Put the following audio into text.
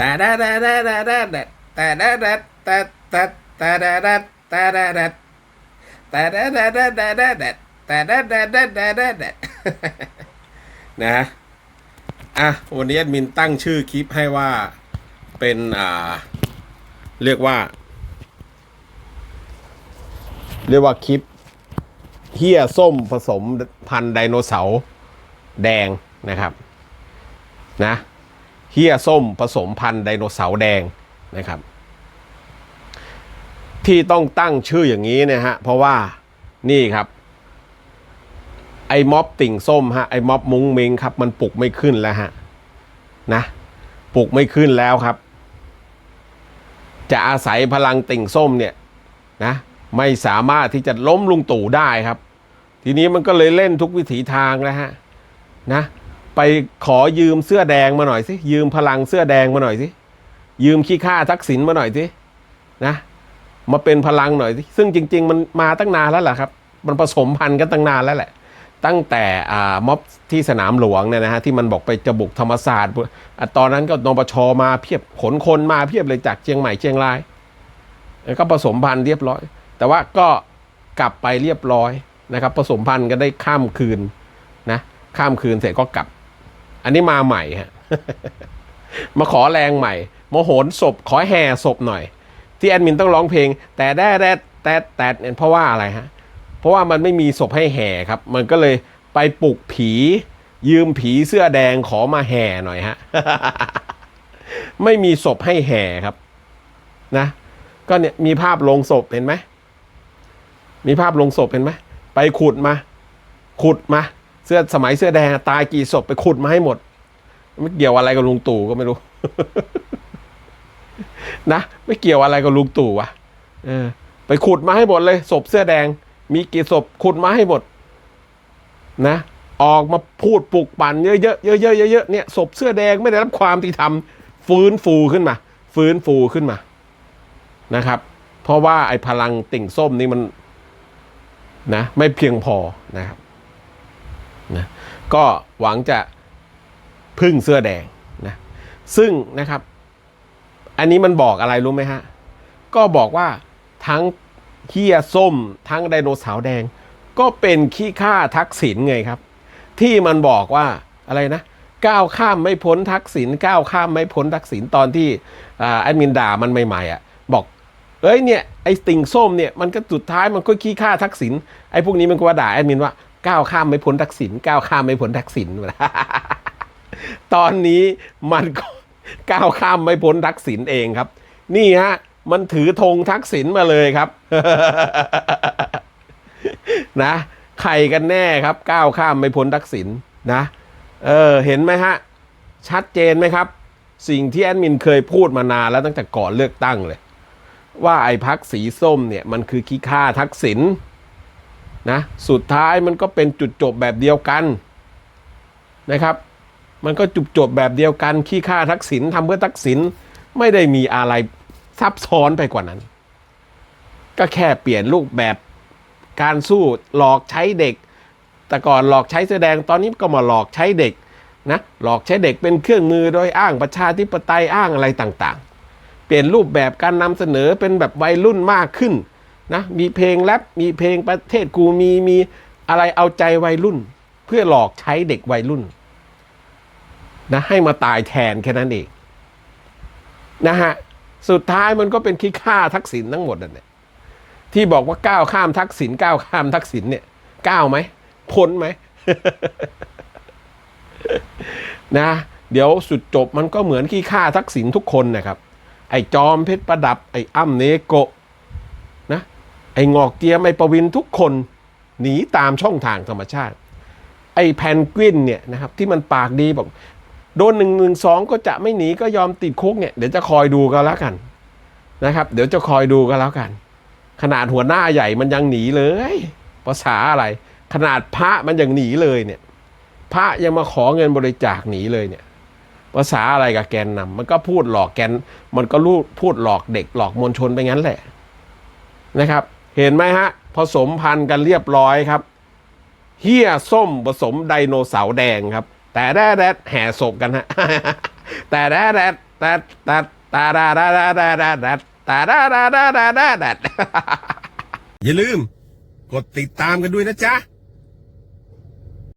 แต่แดดแดดแดดแดดแดดแดดแต่แดดแดดแต่แต่แต่แดดแดดแต่แดดแดดแต่แดดแดดแดดแดดแดดแดดแต่แดดแดดแดดแดดแดดแดดนะฮะอะวันนี้แอดมินตั้งชื่อคลิปให้ว่าเป็นอ่า เรียกว่า เรียกว่าคลิปเฮียส้มผสมพันธุ์ไดโนเสาร์แดงนะครับ นะ เฮียส้มผสมพันธุ์ไดโนเสาร์แดงนะครับ ที่ต้องตั้งชื่ออย่างนี้นะฮะเพราะว่านี่ครับ ไอ้ม็อบติ่งส้มฮะไอ้ม็อบมุ้งมิงครับ มันปลุกไม่ขึ้นแล้วฮะนะปลุกไม่ขึ้นแล้วครับ จะอาศัยพลังติ่งส้มเนี่ยนะไม่สามารถที่จะล้มลุงตู่ได้ครับ ทีนี้มันก็เลยเล่นทุกวิถีทางแล้วฮะนะ ไปขอยืมเสื้อแดงมาหน่อยสิยืมพลังเสื้อแดงมาหน่อยสิยืมขี้ข้าทักษิณมาหน่อยสินะมาเป็นพลังหน่อยสิซึ่งจริง ๆ มันมาตั้งนานแล้วแหละครับ มันผสมพันธุ์กันตั้งนานแล้วแหละ ตั้งแต่อ่าม็อบที่สนามหลวงเนี่ยนะฮะที่มันบอกไปจะบุกธรรมศาสตร์อะตอนนั้นก็นปชมาเพียบขนคนมาเพียบเลยจากเชียงใหม่เชียงรายแล้วก็ผสมพันธุ์เรียบร้อย แต่ว่าก็กลับไปเรียบร้อยนะครับผสมพันธุ์กันได้ข้ามคืนนะข้ามคืนเสร็จก็กลับ อันนี้มาใหม่ฮะมาขอแรงใหม่มโหนศพขอแห่ศพหน่อย ที่แอดมินต้องร้องเพลง แต่แด้แด้แต่แต่เพราะว่าอะไรฮะเพราะว่ามันไม่มีศพให้แห่ครับ มันก็เลยไปปลุกผี ยืมผีเสื้อแดงขอมาแห่หน่อยฮะไม่มีศพให้แห่ครับ นะ ก็เนี่ยมีภาพลงศพเห็นไหมมีภาพลงศพเห็นไหมไปขุดมา ขุดมา เสื้อสมัยเสื้อแดงตายกี่ศพไปขุดมาให้หมด ไม่เกี่ยวอะไรกับลุงตู่ก็ไม่รู้ นะ ไม่เกี่ยวอะไรกับลุงตู่วะเออ ไปขุดมาให้หมดเลย ศพเสื้อแดง มีกี่ศพขุดมาให้หมด นะออกมาพูดปลุกปั่นเยอะๆเยอะๆเยอะๆเนี่ยศพเสื้อแดงไม่ได้รับความที่ทำฟื้นฟูขึ้นมา ฟื้นฟูขึ้นมานะครับ เพราะว่าไอ้พลังติ่งส้มนี่มันนะ ไม่เพียงพอนะครับ นะก็หวังจะพึ่งเสื้อแดงนะซึ่งนะครับ อันนี้มันบอกอะไรรู้ไหมฮะ ก็บอกว่าทั้งเฮียส้มทั้งไดโนเสาร์แดง ก็เป็นขี้ข้าทักษิณไงครับ ที่มันบอกว่าอะไรนะก้าวข้ามไม่พ้นทักษิณก้าวข้ามไม่พ้นทักษิณตอนที่อแอดมินด่ามันใหม่ๆอะบอกเอ้ยเนี่ยไอ้ติ่งส้มเนี่ยมันก็สุดท้ายมันก็ขี้ข้าทักษิณไอ้พวกนี้มันก็ว่าด่าแอดมินว่า ก้าวข้ามไม่พ้นทักษิณก้าวข้ามไม่พ้นทักษิณตอนนี้มันก็ก้าวข้ามไม่พ้นทักษิณเองครับ นี่ฮะมันถือธงทักษิณมาเลยครับ นะใครกันแน่ครับ ก้าวข้ามไม่พ้นทักษิณนะ เออเห็นไหมฮะ ชัดเจนไหมครับ สิ่งที่แอดมินเคยพูดมานานแล้วตั้งแต่ก่อนเลือกตั้งเลย ว่าไอ้พักสีส้มเนี่ยมันคือขี้ข้าทักษิณ นะสุดท้ายมันก็เป็นจุดจบแบบเดียวกันนะครับ มันก็จุบจบแบบเดียวกันขี้ข้าทักษิณทำเพื่อทักษิณไม่ได้มีอะไรซับซ้อนไปกว่านั้น ก็แค่เปลี่ยนรูปแบบการสู้หลอกใช้เด็ก แต่ก่อนหลอกใช้แสดงตอนนี้ก็มาหลอกใช้เด็กนะหลอกใช้เด็กเป็นเครื่องมือโดยอ้างประชาธิปไตยอ้างอะไรต่างๆ เปลี่ยนรูปแบบการนำเสนอเป็นแบบวัยรุ่นมากขึ้น นะมีเพลงแรปมีเพลงประเทศกูมีมีอะไรเอาใจวัยรุ่น เพื่อหลอกใช้เด็กวัยรุ่นนะให้มาตายแทนแค่นั้นเองนะฮะสุดท้ายมันก็เป็นขี้ข้าทักษิณทั้งหมดนั่นแหละที่บอกว่าก้าวข้ามทักษิณก้าวข้ามทักษิณเนี่ยก้าวไหมพ้นไหมนะ เดี๋ยวสุดจบมันก็เหมือนขี้ข้าทักษิณทุกคนนะครับ ไอ้จอมเพชรประดับไอ้อ้ำเนโกะ อ้งอกเจียมไอ้ประวินทุกคนหนีตามช่องทางธรรมชาติ ไอ้แพนกวินเนี่ยนะครับที่มันปากดีบอกโดนหนึ่งหนึ่งสองก็จะไม่หนีก็ยอมติดคุกเนี่ยเดี๋ยวจะคอยดูกันแล้วกันนะครับ เดี๋ยวจะคอยดูกันแล้วกัน ขนาดหัวหน้าใหญ่มันยังหนีเลยภาษาอะไร ขนาดพระมันยังหนีเลยเนี่ย พระยังมาขอเงินบริจาคหนีเลยเนี่ยภาษาอะไรกับแกนนำมันก็พูดหลอกแกน มันก็รูดพูดหลอกเด็กหลอกมวลชนไปงั้นแหละนะครับ เห็นไหมฮะ ผสมพันธุ์กันเรียบร้อยครับเฮียส้มผสมไดโนเสาร์แดงครับ แต่แด้แรดแห่ศพกันฮะแต่แด้แรดแต่แต่แต่แต่แต่แต่แต่แต่แต่แต่แต่แต่แต่อย่าลืม กดติดตามกันด้วยนะจ๊ะ